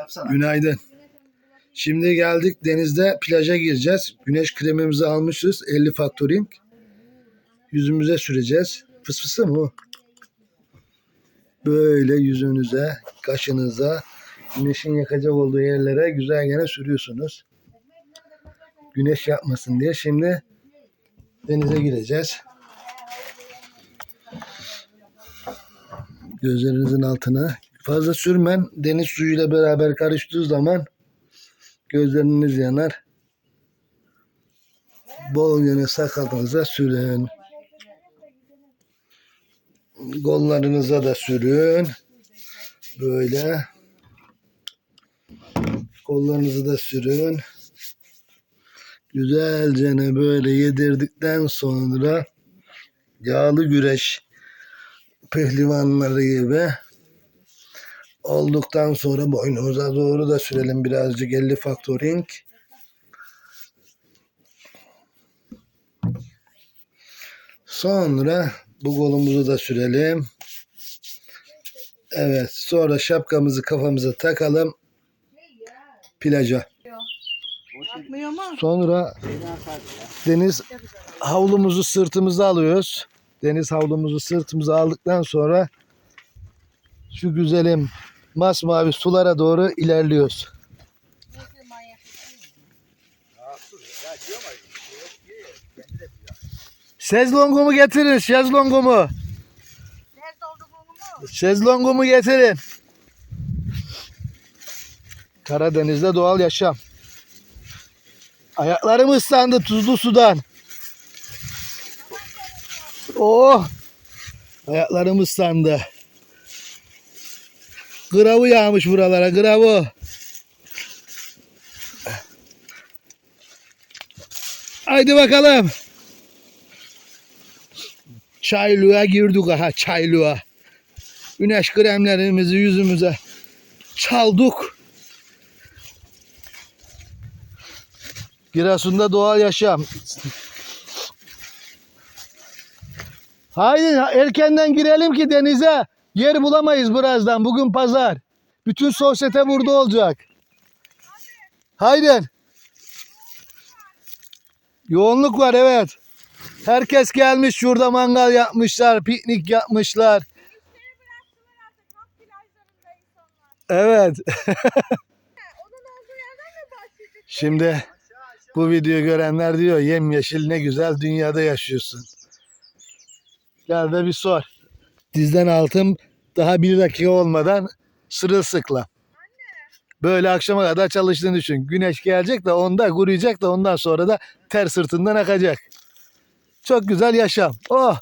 Yapsana. Günaydın. Şimdi geldik denizde plaja gireceğiz. Güneş kremimizi almışız. 50 Factoring. Yüzümüze süreceğiz. Fıs fısı mı? Böyle yüzünüze, kaşınıza, güneşin yakacak olduğu yerlere güzel gene sürüyorsunuz. Güneş yapmasın diye. Şimdi denize gireceğiz. Gözlerinizin altına. Fazla sürmen deniz suyuyla beraber karıştığı zaman gözleriniz yanar. Bol yöne sakalınıza sürün. Kollarınıza da sürün. Böyle. Kollarınızı da sürün. Güzelce böyle yedirdikten sonra yağlı güreş pehlivanları gibi olduktan sonra boynumuza doğru da sürelim birazcık 50 factoring. Sonra bu kolumuzu da sürelim. Evet sonra şapkamızı kafamıza takalım. Plaja. Sonra deniz havlumuzu sırtımıza alıyoruz. Deniz havlumuzu sırtımıza aldıktan sonra şu güzelim masmavi sulara doğru ilerliyoruz. Şezlongumu getirin, şezlongumu. Şezlongumu getirin. Karadeniz'de doğal yaşam. Ayaklarım ıslandı tuzlu sudan. Oh! Ayaklarım ıslandı. Gravı yağmış buralara, gravı. Haydi bakalım. Çaylığa girdik aha çaylığa. Güneş kremlerimizi yüzümüze çaldık. Giresun'da doğal yaşam. Haydi erkenden girelim ki denize. Yer bulamayız birazdan. Bugün pazar. Bütün sosyete burada olacak. Haydi. Yoğunluk var evet. Herkes gelmiş şurada mangal yapmışlar, piknik yapmışlar. Evet. Şimdi bu videoyu görenler diyor yemyeşil ne güzel dünyada yaşıyorsun. Gel de bir sor. Dizden altım daha bir dakika olmadan sırılsıklam. Böyle akşama kadar çalıştığını düşün. Güneş gelecek de onda kuruyacak da ondan sonra da ter sırtından akacak. Çok güzel yaşam. Oh!